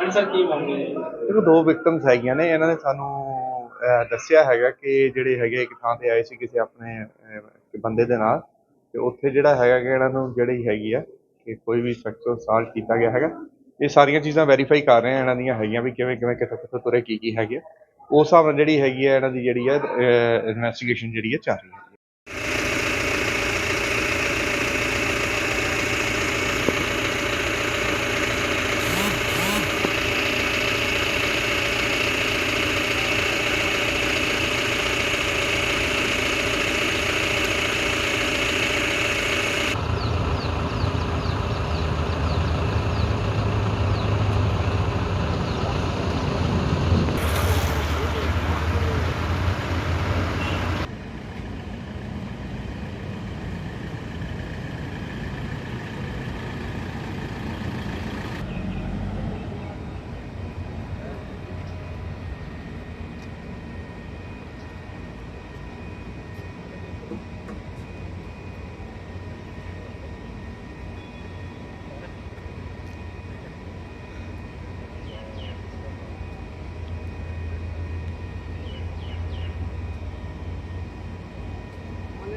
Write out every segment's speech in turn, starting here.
ਹਾਂਜੀ ਸਰ ਕੀ ਮੰਗ ਦੇਖੋ ਦੋ ਵਿਕਟਮਸ ਹੈਗੀਆਂ ਨੇ। ਇਹਨਾਂ ਨੇ ਸਾਨੂੰ ਅਹ, ਦੱਸਿਆ ਹੈਗਾ ਕਿ ਜਿਹੜੇ ਹੈਗੇ ਇੱਕ ਥਾਂ ਤੇ ਆਏ ਸੀ ਕਿਸੇ ਆਪਣੇ ਅਹ, ਬੰਦੇ ਦੇ ਨਾਲ। ਤੇ ਉੱਥੇ ਜਿਹੜਾ ਹੈਗਾ ਕਿ ਇਹਨਾਂ ਨੂੰ ਜਿਹੜੀ ਹੈਗੀ ਆ ਕਿ ਕੋਈ ਵੀ ਸੈਕਸੁਅਲ ਅਸਾਲਟ ਕੀਤਾ ਗਿਆ ਹੈਗਾ। ਇਹ ਸਾਰੀਆਂ ਚੀਜ਼ਾਂ ਵੈਰੀਫਾਈ ਕਰ ਰਹੇ ਆ ਇਹਨਾਂ ਦੀਆਂ ਹੈਗੀਆਂ ਵੀ ਕਿਵੇਂ ਕਿਵੇਂ ਕਿੱਥੋਂ ਕਿੱਥੋਂ ਤੁਰੇ ਕੀ ਕੀ ਹੈਗੇ ਆ। ਉਸ ਹਿਸਾਬ ਨਾਲ ਜਿਹੜੀ ਹੈਗੀ ਆ ਇਹਨਾਂ ਦੀ ਜਿਹੜੀ ਆ ਇਨਵੈਸਟੀਗੇਸ਼ਨ ਜਿਹੜੀ ਆ ਚੱਲ ਰਹੀ ਹੈ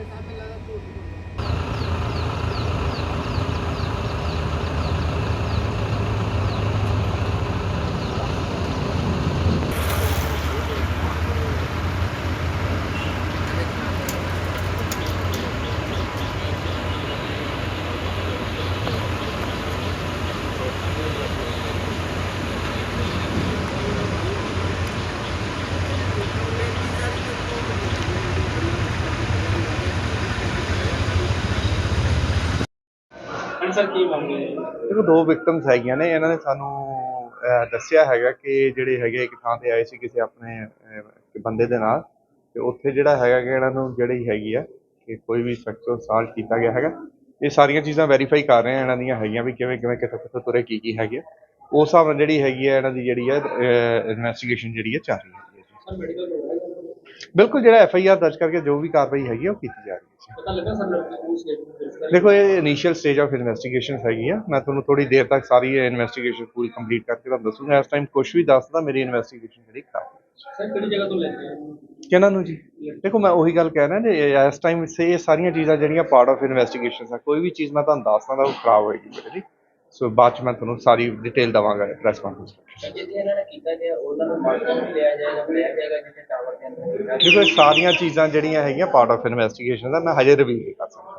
ਹਾਂਜੀ ਸਰ ਕੀ ਮੰਗ ਹੈ? ਦੇਖੋ ਦੋ ਵਿਕਟਮਸ ਹੈਗੀਆਂ ਨੇ। ਇਹਨਾਂ ਨੇ ਸਾਨੂੰ ਅਹ, ਦੱਸਿਆ ਹੈਗਾ ਕਿ ਜਿਹੜੇ ਹੈਗੇ ਇੱਕ ਥਾਂ ਤੇ ਆਏ ਸੀ ਕਿਸੇ ਆਪਣੇ ਅਹ, ਬੰਦੇ ਦੇ ਨਾਲ। ਤੇ ਉੱਥੇ ਜਿਹੜਾ ਹੈਗਾ ਕਿ ਇਹਨਾਂ ਨੂੰ ਜਿਹੜੀ ਹੈਗੀ ਆ ਕਿ ਕੋਈ ਵੀ ਸੈਕਸੁਅਲ ਅਸਾਲਟ ਕੀਤਾ ਗਿਆ ਹੈਗਾ। ਇਹ ਸਾਰੀਆਂ ਚੀਜ਼ਾਂ ਵੈਰੀਫਾਈ ਕਰ ਰਹੇ ਆ ਇਹਨਾਂ ਦੀਆਂ ਹੈਗੀਆਂ ਵੀ ਕਿਵੇਂ ਕਿਵੇਂ ਕਿੱਥੋਂ ਕਿੱਥੋਂ ਤੁਰੇ ਕੀ ਕੀ ਹੈਗੇ ਆ। ਉਸ ਹਿਸਾਬ ਨਾਲ ਜਿਹੜੀ ਹੈਗੀ ਆ ਇਹਨਾਂ ਦੀ ਜਿਹੜੀ ਆ ਇਨਵੈਸਟੀਗੇਸ਼ਨ ਜਿਹੜੀ ਆ ਚੱਲ ਰਹੀ ਹੈ। ਸਰ ਮੈਡੀਕਲ ਬਿਲਕੁਲ ਜਿਹੜਾ ਐਫ ਆਈ ਆਰ ਦਰਜ ਕਰਕੇ ਜੋ ਵੀ ਕਾਰਵਾਈ ਹੈਗੀ ਆ ਉਹ ਕੀਤੀ ਜਾ ਰਹੀ ਹੈ ਪਤਾ ਲੱਗਾ ਸਰ ਲੜਕੀ ਨੂੰ ਸਟੇਟਮੈਂਟ ਦੇਖੋ ਇਹ ਇਨੀਸ਼ੀਅਲ ਸਟੇਜ ਆਫ ਇਨਵੈਸਟੀਗੇਸ਼ਨ ਹੈਗੀ ਆ। ਮੈਂ ਤੁਹਾਨੂੰ ਥੋੜੀ ਦੇਰ ਤੱਕ ਸਾਰੀ ਇਨਵੈਸਟੀਗੇਸ਼ਨ ਪੂਰੀ ਕੰਪਲੀਟ ਕਰਕੇ ਤੁਹਾਨੂੰ ਦੱਸੂਗਾ। ਇਸ ਟਾਈਮ ਕੁਝ ਵੀ ਦੱਸਦਾ ਮੇਰੀ ਇਨਵੈਸਟੀਗੇਸ਼ਨ ਜਿਹੜੀ ਹੈ ਸਰ ਕਿਹੜੀ ਜਗ੍ਹਾ ਤੋਂ ਲੈ ਕੇ ਆਏ ਹੋ? ਕਿਹਨਾਂ ਨੂੰ ਜੀ? ਦੇਖੋ ਮੈਂ ਉਹੀ ਗੱਲ ਕਹਿ ਰਿਹਾ ਜੀ ਇਸ ਟਾਈਮ ਸੇ ਇਹ ਸਾਰੀਆਂ ਚੀਜ਼ਾਂ ਜਿਹੜੀਆਂ ਪਾਰਟ ਆਫ ਇਨਵੈਸਟੀਗੇਸ਼ਨ ਆ ਕੋਈ ਵੀ ਚੀਜ਼ ਮੈਂ ਤੁਹਾਨੂੰ ਦੱਸਦਾ ਤਾਂ ਉਹ ਖਰਾਬ ਹੋਏਗੀ ਮੇਰੇ ਜੀ ਸੋ ਬਾਅਦ ਚ ਮੈਂ ਤੁਹਾਨੂੰ ਸਾਰੀ ਡਿਟੇਲ ਦਵਾਂਗਾ ਪ੍ਰੈਸ ਕਾਨਫਰੰਸ ਜਿੱਥੇ ਇਹਨਾਂ ਨੇ ਕੀਤਾ ਗਿਆ ਉਹਨਾਂ ਨੂੰ ਮਾਰਕਰ ਵੀ ਲਿਆ ਜਾਏਗਾ ਲਿਆ ਜਾਏਗਾ ਜਿੱਥੇ ਟਾਵਰ ਦੇ ਦੇਖੋ ਸਾਰੀਆਂ ਚੀਜ਼ਾਂ ਜਿਹੜੀਆਂ ਹੈਗੀਆਂ ਪਾਰਟ ਆਫ ਇਨਵੈਸਟੀਗੇਸ਼ਨ ਦਾ ਮੈਂ ਹਜੇ ਰਿਵੀਲ ਨਹੀਂ ਕਰ ਸਕਦਾ।